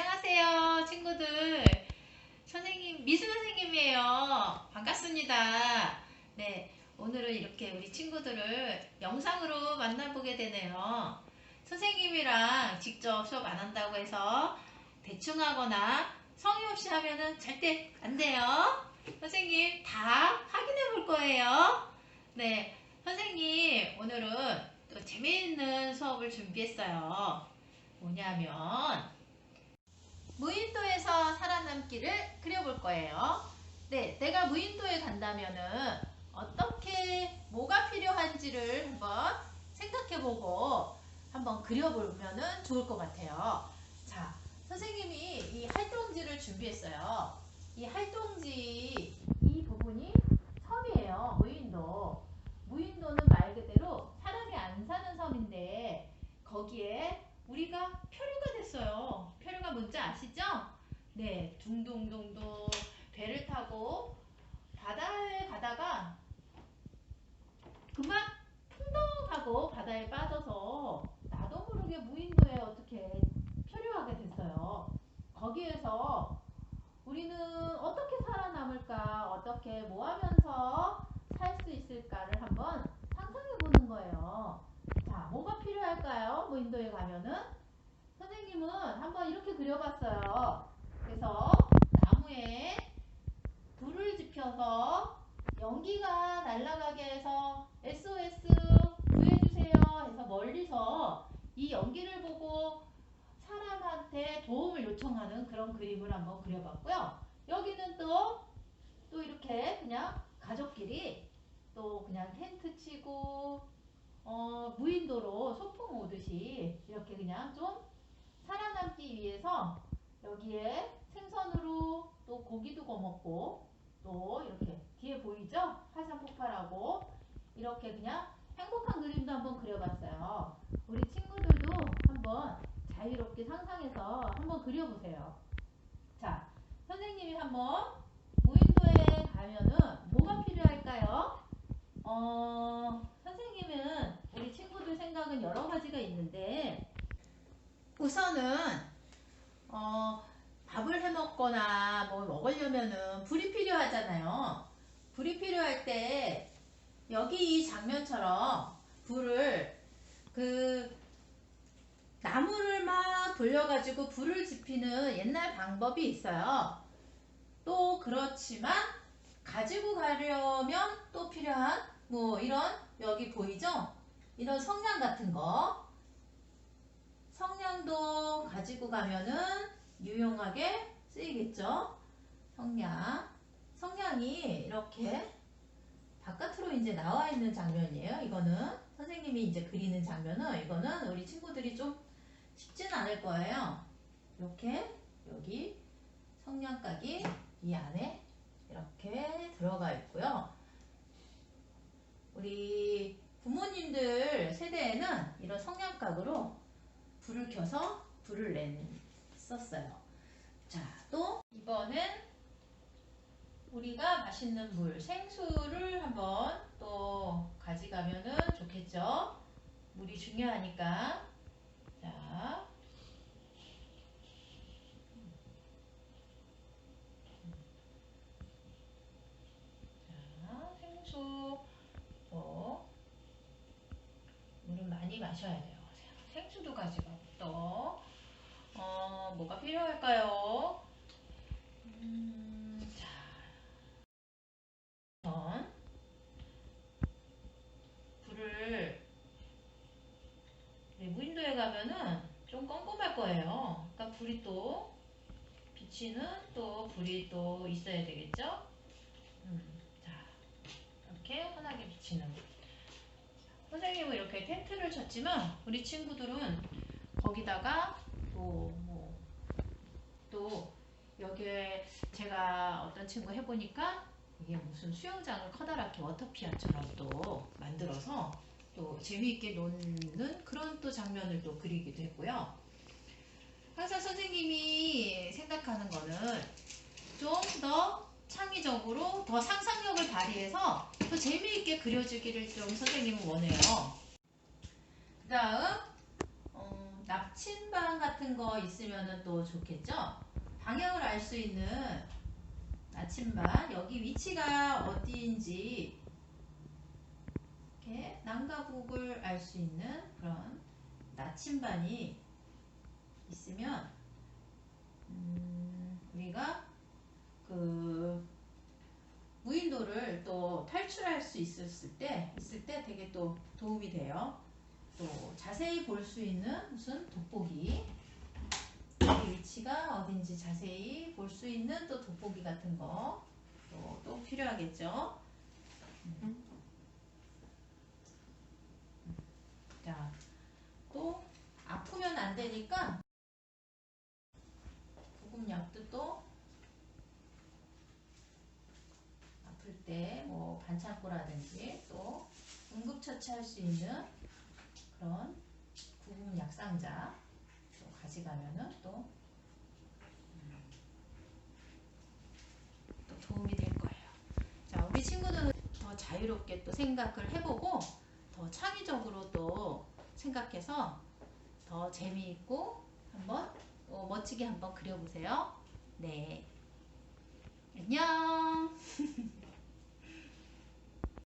안녕하세요, 친구들. 선생님, 미술 선생님이에요. 반갑습니다. 네, 오늘은 이렇게 우리 친구들을 영상으로 만나보게 되네요. 선생님이랑 직접 수업 안 한다고 해서 대충 하거나 성의 없이 하면은 절대 안 돼요. 선생님 다 확인해 볼 거예요. 네, 선생님 오늘은 또 재미있는 수업을 준비했어요. 뭐냐면 무인도에서 살아남기를 그려볼 거예요. 네, 내가 무인도에 간다면은 어떻게 뭐가 필요한지를 한번 생각해보고 한번 그려보면은 좋을 것 같아요. 자, 선생님이 이 활동지를 준비했어요. 이 활동지 이 부분이 섬이에요. 무인도. 무인도는 말 그대로 사람이 안 사는 섬인데 거기에 우리가 표류가 됐어요. 표류가 뭔지 아시죠? 네, 둥둥둥둥 배를 타고 바다에 가다가 그만 풍덩하고 바다에 빠져서 나도 모르게 무인도에 어떻게 표류하게 됐어요. 거기에서 우리는 어떻게 살아남을까, 어떻게 뭐 하면서 살 수 있을까를 한번 상상해 보는 거예요. 자, 뭐가 필요할까요? 무인도에 가면은? 선생님은 한번 이렇게 그려봤어요. 그래서 나무에 불을 지펴서 연기가 날아가게 해서 SOS 구해주세요 해서 멀리서 이 연기를 보고 사람한테 도움을 요청하는 그런 그림을 한번 그려봤고요. 여기는 또, 또 이렇게 그냥 가족끼리 또 그냥 텐트 치고 어, 무인도로 소풍 오듯이 이렇게 그냥 좀 위해서 여기에 생선으로 또 고기도 구워 먹고 또 이렇게 뒤에 보이죠? 화산 폭발하고 이렇게 그냥 행복한 그림도 한번 그려봤어요. 우리 친구들도 한번 자유롭게 상상해서 한번 그려보세요. 자, 선생님이 한번 무인도에 가면은 뭐가 필요할까요? 어, 선생님은 우리 친구들 생각은 여러 가지가 있는데 우선은 어, 밥을 해 먹거나 뭐 먹으려면은 불이 필요하잖아요. 불이 필요할 때 여기 이 장면처럼 불을 그 나무를 막 돌려가지고 불을 지피는 옛날 방법이 있어요. 또 그렇지만 가지고 가려면 또 필요한 뭐 이런 여기 보이죠? 이런 성냥 같은 거 성냥도 가면은 유용하게 쓰이겠죠? 성냥 성냥이 이렇게 바깥으로 이제 나와 있는 장면이에요. 이거는 선생님이 이제 그리는 장면은 이거는 우리 친구들이 좀 쉽지는 않을 거예요. 이렇게 여기 성냥각이 이 안에 이렇게 들어가 있고요. 우리 부모님들 세대에는 이런 성냥각으로 불을 켜서 불을 냈었어요. 자, 또 이번엔 우리가 맛있는 물, 생수를 한번 또 가져가면은 좋겠죠? 물이 중요하니까. 자. 자, 생수. 또, 물은 많이 마셔야 돼요. 생수도 가지고 또, 어, 뭐가 필요할까요? 음, 자. 우선 불을 네, 무인도에 가면은 좀 껌껌할 거예요. 그러니까 불이 또 비치는 또 불이 또 있어야 되겠죠? 음, 자, 이렇게 환하게 비치는. 선생님은 이렇게 텐트를 쳤지만 우리 친구들은 거기다가 또 뭐, 또 여기에 제가 어떤 친구 해보니까 이게 무슨 수영장을 커다랗게 워터피아처럼 또 만들어서 또 재미있게 노는 그런 또 장면을 또 그리기도 했고요. 항상 선생님이 생각하는 거는 좀 더 창의적으로 더 상상력을 발휘해서 더 재미있게 그려주기를 좀 선생님은 원해요. 그 다음 어, 나침반 같은 거 있으면 또 좋겠죠? 방향을 알 수 있는 나침반 여기 위치가 어디인지 이렇게 남과 북을 알 수 있는 그런 나침반이 있으면 음, 우리가 그 무인도를 또 탈출할 수 있었을 때 있을 때 되게 또 도움이 돼요. 또 자세히 볼 수 있는 무슨 돋보기 여기 위치가 어딘지 자세히 볼 수 있는 또 돋보기 같은 거 또, 또 필요하겠죠. 음. 자, 또 아프면 안 되니까 구급약도 또 아플 때 뭐 반창고라든지 또 응급처치할 수 있는 그런 구급 약 상자 또 가져가면은 또, 음, 또 도움이 될 거예요. 자, 우리 친구들은 더 자유롭게 또 생각을 해보고 더 창의적으로 또 생각해서 더 재미있고 한번 어, 멋지게 한번 그려보세요. 네. 안녕.